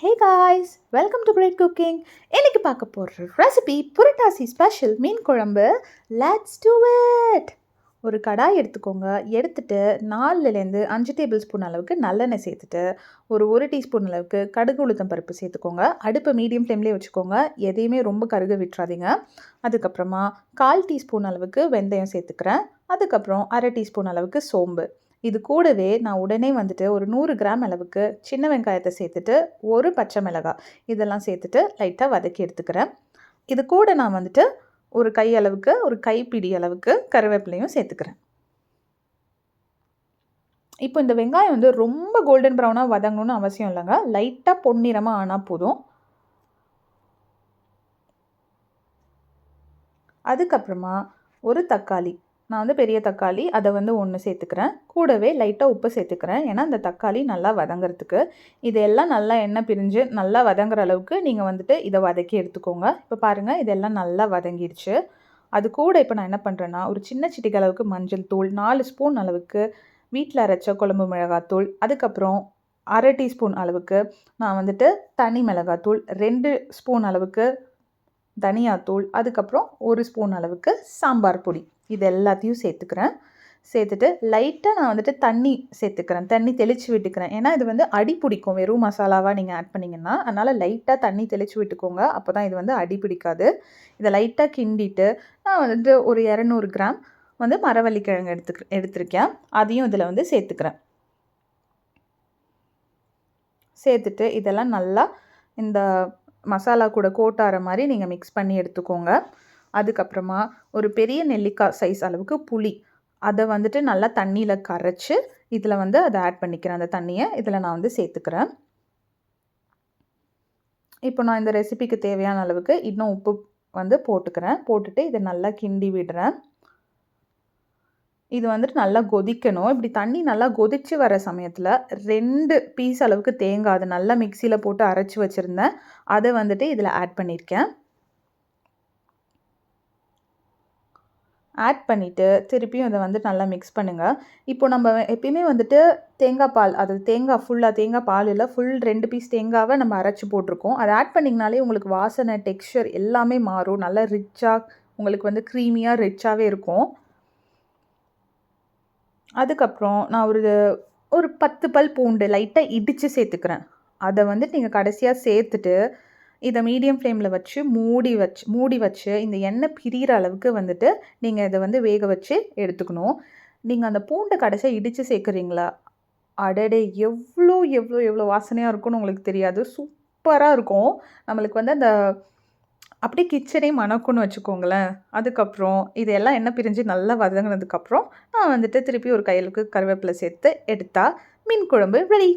Hey guys welcome to great cooking இன்னைக்கு பார்க்க போகிற ரெசிபி புரட்டாசி ஸ்பெஷல் மீன் குழம்பு. லெட்ஸ் டூ இட் ஒரு கடாய் எடுத்துக்கோங்க. எடுத்துட்டு நாலுலேருந்து அஞ்சு டேபிள் ஸ்பூன் அளவுக்கு நல்லெண்ணெய் சேர்த்துட்டு ஒரு ஒரு டீஸ்பூன் அளவுக்கு கடுகு உளுத்தம் பருப்பு சேர்த்துக்கோங்க. அடுப்பை மீடியம் ஃப்ளேம்லேயே வச்சுக்கோங்க. எதையுமே ரொம்ப கருக விட்டுறாதீங்க. அதுக்கப்புறமா கால் டீஸ்பூன் அளவுக்கு வெந்தயம் சேர்த்துக்கிறேன். அதுக்கப்புறம் அரை டீஸ்பூன் அளவுக்கு சோம்பு. இது கூடவே நான் உடனே வந்துட்டு ஒரு நூறு கிராம் அளவுக்கு சின்ன வெங்காயத்தை சேர்த்துட்டு ஒரு பச்சை மிளகாய் இதெல்லாம் சேர்த்துட்டு லைட்டாக வதக்கி எடுத்துக்கிறேன். இது கூட நான் வந்துட்டு ஒரு கை அளவுக்கு ஒரு கைப்பிடி அளவுக்கு கருவேப்பிலையும் சேர்த்துக்கிறேன். இப்போ இந்த வெங்காயம் வந்து ரொம்ப கோல்டன் ப்ரௌனாக வதங்கணும்னு அவசியம் இல்லைங்க. லைட்டாக பொன்னிறமாக ஆனால் போதும். அதுக்கப்புறமா ஒரு தக்காளி நான் வந்து பெரிய தக்காளி அதை வந்து ஒன்று சேர்த்துக்கிறேன். கூடவே லைட்டாக உப்பு சேர்த்துக்கிறேன். ஏன்னா அந்த தக்காளி நல்லா வதங்கிறதுக்கு. இதெல்லாம் நல்லா எண்ணெய் பிரிஞ்சு நல்லா வதங்குற அளவுக்கு நீங்கள் வந்துட்டு இதை வதக்கி எடுத்துக்கோங்க. இப்போ பாருங்கள் இதெல்லாம் நல்லா வதங்கிடுச்சு. அது கூட இப்போ நான் என்ன பண்ணுறேன்னா ஒரு சின்ன சிட்டிக்கு அளவுக்கு மஞ்சள் தூள் நாலு ஸ்பூன் அளவுக்கு வீட்டில் அரைச்ச குழம்பு மிளகாத்தூள் அதுக்கப்புறம் அரை டீஸ்பூன் அளவுக்கு நான் வந்துட்டு தனி மிளகாத்தூள் ரெண்டு ஸ்பூன் அளவுக்கு தனியாத்தூள் அதுக்கப்புறம் ஒரு ஸ்பூன் அளவுக்கு சாம்பார் பொடி. இது எல்லாத்தையும் சேர்த்துக்கிறேன். சேர்த்துட்டு லைட்டாக நான் வந்துட்டு தண்ணி சேர்த்துக்கிறேன். தண்ணி தெளித்து விட்டுக்கிறேன். ஏன்னா இது வந்து அடி பிடிக்கும். வெறும் மசாலாவாக நீங்கள் ஆட் பண்ணிங்கன்னா அதனால் லைட்டாக தண்ணி தெளித்து விட்டுக்கோங்க. அப்போ தான் இது வந்து அடி பிடிக்காது. இதை லைட்டாக கிண்டிட்டு நான் வந்துட்டு ஒரு இரநூறு கிராம் வந்து மரவள்ளிக்கிழங்கு எடுத்துக்க எடுத்திருக்கேன். அதையும் இதில் வந்து சேர்த்துக்கிறேன். சேர்த்துட்டு இதெல்லாம் நல்லா இந்த மசாலா கூட கோட்டார மாதிரி நீங்கள் மிக்ஸ் பண்ணி எடுத்துக்கோங்க. அதுக்கப்புறமா ஒரு பெரிய நெல்லிக்காய் சைஸ் அளவுக்கு புளி. அதை வந்துட்டு நல்லா தண்ணியில் கரைச்சி இதில் வந்து அதை ஆட் பண்ணிக்கிறேன். அந்த தண்ணியை இதில் நான் வந்து சேர்த்துக்கிறேன். இப்போ நான் இந்த ரெசிபிக்கு தேவையான அளவுக்கு இன்னும் உப்பு வந்து போட்டுக்கிறேன். போட்டுட்டு இதை நல்லா கிண்டி விடுறேன். இது வந்துட்டு நல்லா கொதிக்கணும். இப்படி தண்ணி நல்லா கொதித்து வர சமயத்தில் ரெண்டு பீஸ் அளவுக்கு தேங்காய் அது நல்லா மிக்சியில் போட்டு அரைச்சி வச்சுருந்தேன். அதை வந்துட்டு இதில் ஆட் பண்ணியிருக்கேன் ஆட் பண்ணிவிட்டு திருப்பியும் இதை வந்துட்டு நல்லா மிக்ஸ் பண்ணுங்கள் இப்போ நம்ம எப்பயுமே வந்துட்டு தேங்காய் பால் அது தேங்காய் ஃபுல்லாக தேங்காய் பால் இல்லை ஃபுல் ரெண்டு பீஸ் தேங்காவை நம்ம அரைச்சி போட்டிருக்கோம். அதை ஆட் பண்ணிங்கனாலே உங்களுக்கு வாசனை டெக்ஸ்சர் எல்லாமே மாறும். நல்லா ரிச்சாக உங்களுக்கு வந்து க்ரீமியாக ரிச்சாகவே இருக்கும். அதுக்கப்புறம் நான் ஒரு ஒரு பத்து பல் பூண்டு லைட்டாக இடித்து சேர்த்துக்கிறேன். அதை வந்துட்டு நீங்கள் கடைசியாக சேர்த்துட்டு இதை மீடியம் ஃப்ளேமில் வச்சு மூடி வச்சு மூடி வச்சு இந்த எண்ணெய் பிரிகிற அளவுக்கு வந்துட்டு நீங்கள் இதை வந்து வேக வச்சு எடுத்துக்கணும். நீங்கள் அந்த பூண்டை கடைசியாக இடித்து சேர்க்குறீங்களா? அடடே எவ்வளோ எவ்வளோ எவ்வளோ வாசனையாக இருக்கும்னு உங்களுக்கு தெரியாது. சூப்பராக இருக்கும். நம்மளுக்கு வந்து அந்த அப்படியே கிச்சனே மணக்குன்னு வச்சுக்கோங்களேன். அதுக்கப்புறம் இதெல்லாம் எண்ணெய் பிரிஞ்சு நல்லா வதங்கினதுக்கப்புறம் நான் வந்துட்டு திருப்பி ஒரு கையிலுக்கு கருவேப்பிலை சேர்த்து எடுத்தால் மீன் குழம்பு ரெடி